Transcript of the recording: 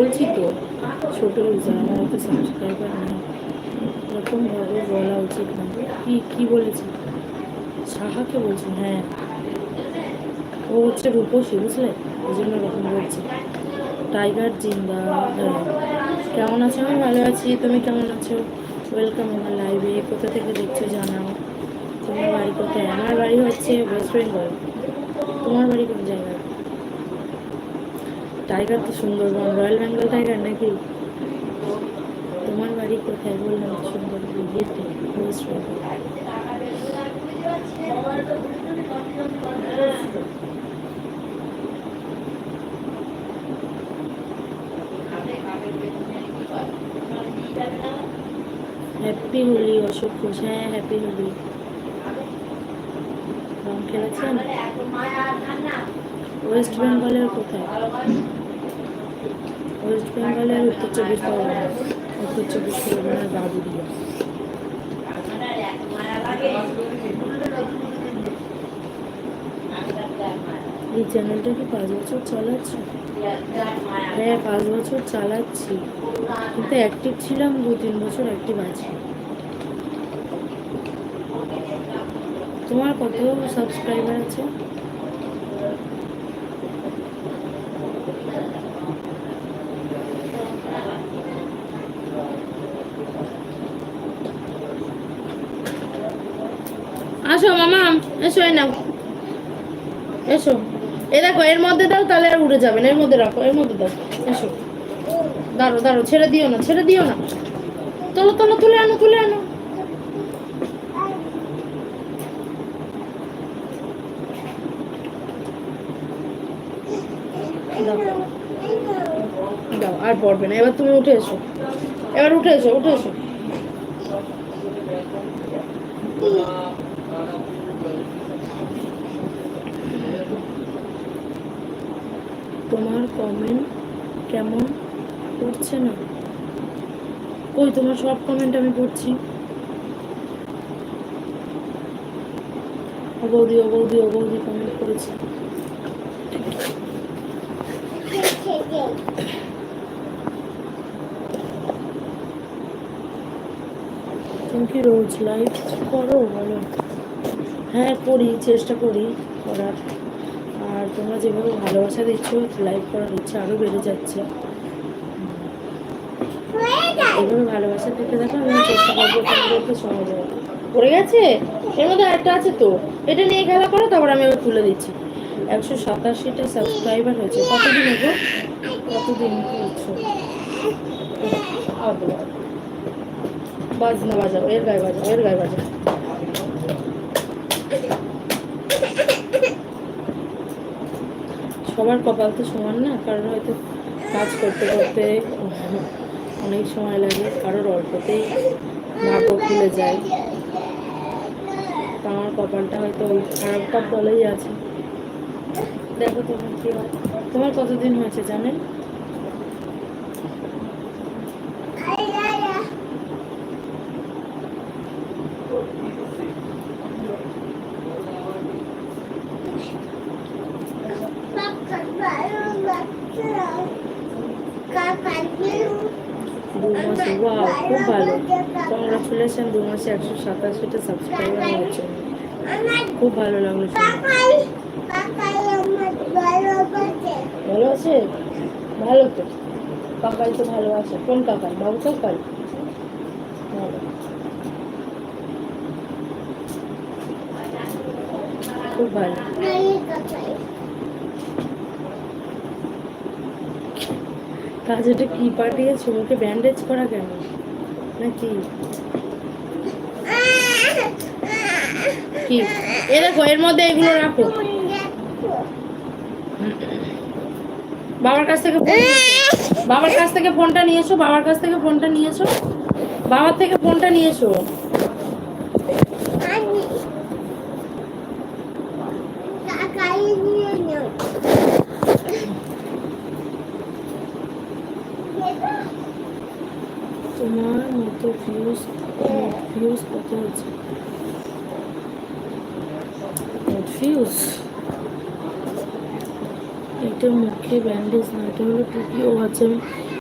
বলছি তো, ছোট আমার হয়তো সাবস্ক্রাইবার নেই। এরকমভাবে বলা উচিত না। কি কি বলেছি? সাহাকে বলছি হ্যাঁ। ও হচ্ছে রূপসী, বুঝলে? ওই জন্য এরকম বলছি। টাইগার জিন্দা হ্যাঁ। কেমন আছো? আমি ভালো আছি। তুমি কেমন আছো? ওয়েলকাম আমার লাইভে কোথা থেকে দেখছ জানাও। তোমার বাড়ি কোথায়? আমার বাড়ি হচ্ছে ওয়েস্ট বেঙ্গল তোমার বাড়ি কোন জায়গায়? টাইগার তো সুন্দরবন, রয়্যাল বেঙ্গল টাইগার নাকি? তোমার বাড়ি কোথায়? বললাম সুন্দরবন হ্যাপি হোলি অশোক ঘোষ। হ্যাঁ হ্যাপি হোলি রং খেলেছেন ওয়েস্ট বেঙ্গলের কোথায়? ওয়েস্ট বেঙ্গলের উত্তর চব্বিশ পরগনা। উত্তর চব্বিশ পরগনার বাদুরিয়া এই চ্যানেলটা কি পাঁচ বছর চালাচ্ছ? হ্যাঁ পাঁচ বছর চালাচ্ছি। কিন্তু অ্যাক্টিভ ছিলাম, দু তিন বছর অ্যাক্টিভ আছি। তোমার কত সাবস্ক্রাইবার আছে? আসো মামা, এসো, এই নাও। এসো। এ দেখো, এর মধ্যে দাও, তাহলে আর উড়ে যাবে না। এর মধ্যে রাখো, এর মধ্যে দাও। এসো। দাঁড়ো দাঁড়ো, ছেড়ে দিও না, ছেড়ে দিও না। তোলো তোলো, তুলে আনো তুলে আনো। দাও, আর পড়বে না। এবার তুমি উঠে এসো। এবার উঠে এসো উঠে এসো। তোমার কমেন্ট কেমন? পড়ছে না? কই, তোমার সব কমেন্ট আমি পড়ছি। ও বৌদি ও বৌদি কমেন্ট করেছি। তুমি কি রোজ লাইভ করো? বলো। হ্যাঁ করি, চেষ্টা করি করার। আর তোমরা যেভাবে ভালোবাসা দিচ্ছ লাইভ করার ইচ্ছা আরও বেড়ে যাচ্ছে। এভাবে ভালোবাসা দিতে দেখো আমি চেষ্টা করব তোমাদেরকে দেবো পড়ে গেছে? এর মধ্যে একটা আছে তো। এটা নিয়ে খেলা করো, তারপর আমি আবার তুলে দিচ্ছি। একশো সাতাশিটা সাবস্ক্রাইবার হয়েছে। কতদিন এগো কতদিন করছ? বাজনা বাজাও, এর গায়ে বাজাও, এর গায়ে বাজাও। সবার কপাল তো সমান না কারণ হয়তো কাজ করতে করতে অনেক সময় লাগে, কারোর অল্পতেই ভাগ্য খুলে যায়। আমার কপালটা হয়তো ওই খারাপটা বলেই আছে। দেখো তোমার কি হয়। তোমার কতদিন হয়েছে জানেন? দু মাসে খুব ভালো দু মাসে একশো সাবস্ক্রাইবার খুব ভালো ভালো আছে ভালো তো কাকাই তো ভালো আছে কোন খুব ভালো কাজ এটা কি পাঠিয়েছো? মুখে ব্যান্ডেজ করা কেন? নাকি? কি? এ দেখো, এর মধ্যে এগুলো রাখো। বাবার কাছ থেকে। বাবার কাছ থেকে ফোনটা নিয়েছো, বাবার কাছ থেকে ফোনটা নিয়েছো, বাবার থেকে ফোনটা নিয়ে এসো মতো ভিউজ ভিউজ কত হচ্ছে? ভিউজ এটা মুখে ব্যান্ডেজ না, এটা হলো টুপি। ও আচ্ছা আমি